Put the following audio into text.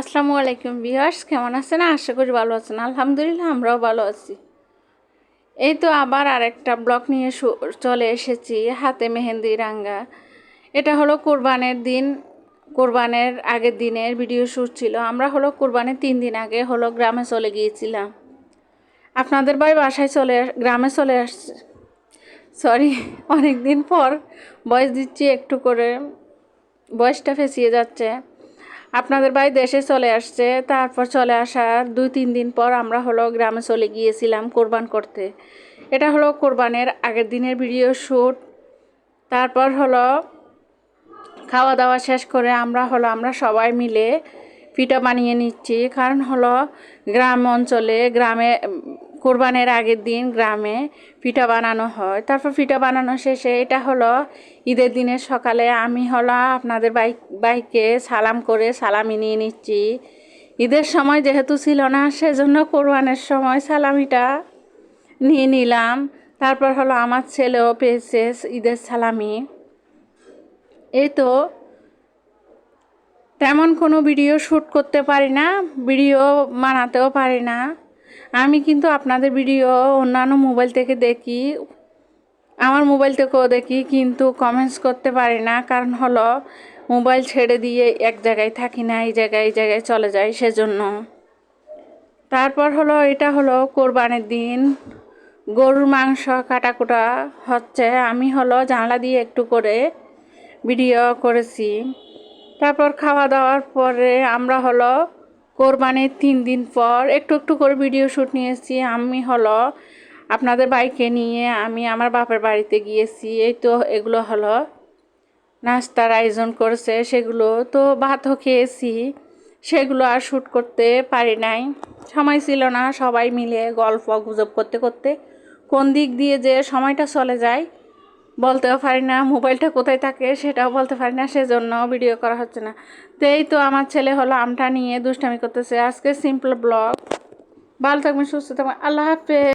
আসসালামু আলাইকুম বিহার্স কেমন আছেন? আশা করি ভালো আছেন। আলহামদুলিল্লাহ, আমরাও ভালো আছি। এই তো আবার আরেকটা ব্লগ নিয়ে চলে এসেছি, হাতে মেহেন্দি রাঙ্গা। এটা হলো কোরবানের দিন, কোরবানের আগের দিনের ভিডিও শ্যুট ছিল। আমরা হলো কোরবানের তিন দিন আগে হলো গ্রামে চলে গিয়েছিলাম। আপনাদের ভাই বাসায় চলে গ্রামে চলে আসছে। সরি অনেক দিন পর বয়স দিচ্ছি, একটু করে বয়সটা ফেঁসিয়ে যাচ্ছে। আপনাদের ভাই দেশে চলে আসছে, তারপর চলে আসার দুই তিন দিন পর আমরা হলো গ্রামে চলে গিয়েছিলাম কোরবান করতে। এটা হলো কোরবানের আগের দিনের ভিডিও শ্যুট তারপর হলো খাওয়া দাওয়া শেষ করে আমরা হলো, আমরা সবাই মিলে পিঠা বানিয়ে নিচ্ছি। কারণ হলো গ্রাম অঞ্চলে, গ্রামে কোরবানের আগের দিন গ্রামে পিঠা বানানো হয়। তারপর পিঠা বানানো শেষে এটা হলো ঈদের দিনের সকালে আমি হলো আপনাদের বাইক বাইকে সালাম করে সালামি নিয়ে নিচ্ছি। ঈদের সময় যেহেতু ছিল না, সেজন্য কোরবানের সময় সালামিটা নিয়ে নিলাম। তারপর হলো আমার ছেলেও পেয়েছে ঈদের সালামি। এই তো তেমন কোনো ভিডিও শ্যুট করতে পারি না, ভিডিও বানাতেও পারি না। আমি কিন্তু আপনাদের ভিডিও অন্যান্য মোবাইল থেকে দেখি, আমার মোবাইল থেকেও দেখি, কিন্তু কমেন্টস করতে পারি না। কারণ হলো, মোবাইল ছেড়ে দিয়ে এক জায়গায় থাকি না, এই জায়গায় এই জায়গায় চলে যাই সেজন্য। তারপর হলো, এটা হলো কোরবানির দিন। গরুর মাংস কাটাকুটা হচ্ছে, আমি হলো জানলা দিয়ে একটু করে ভিডিও করেছি। তারপর খাওয়া দাওয়ার পরে আমরা হলো কোরবানির তিন দিন পর একটু একটু করে ভিডিও শ্যুট নিয়েছি। আমি হলো আপনাদের বাইকে নিয়ে আমি আমার বাপের বাড়িতে গিয়েছি। এই তো এগুলো হলো নাস্তার আয়োজন করেছে। সেগুলো তো ভাতও খেয়েছি। সেগুলো আর শ্যুট করতে পারি নাই। সময় ছিল না সবাই মিলে গল্প গুজব করতে করতে। কোন দিক দিয়ে যে সময়টা চলে যায় বলতেও পারি না, মোবাইলটা কোথায় থাকে সেটাও বলতে পারি না, সেজন্য ভিডিও করা হচ্ছে না। তো এই তো আমার ছেলে হলো আমটা নিয়ে দুষ্টামি করতেছে। আজকে সিম্পল ব্লগ ভালো থাকবেন, সুস্থ থাকবেন। আল্লাহ হাফেজ।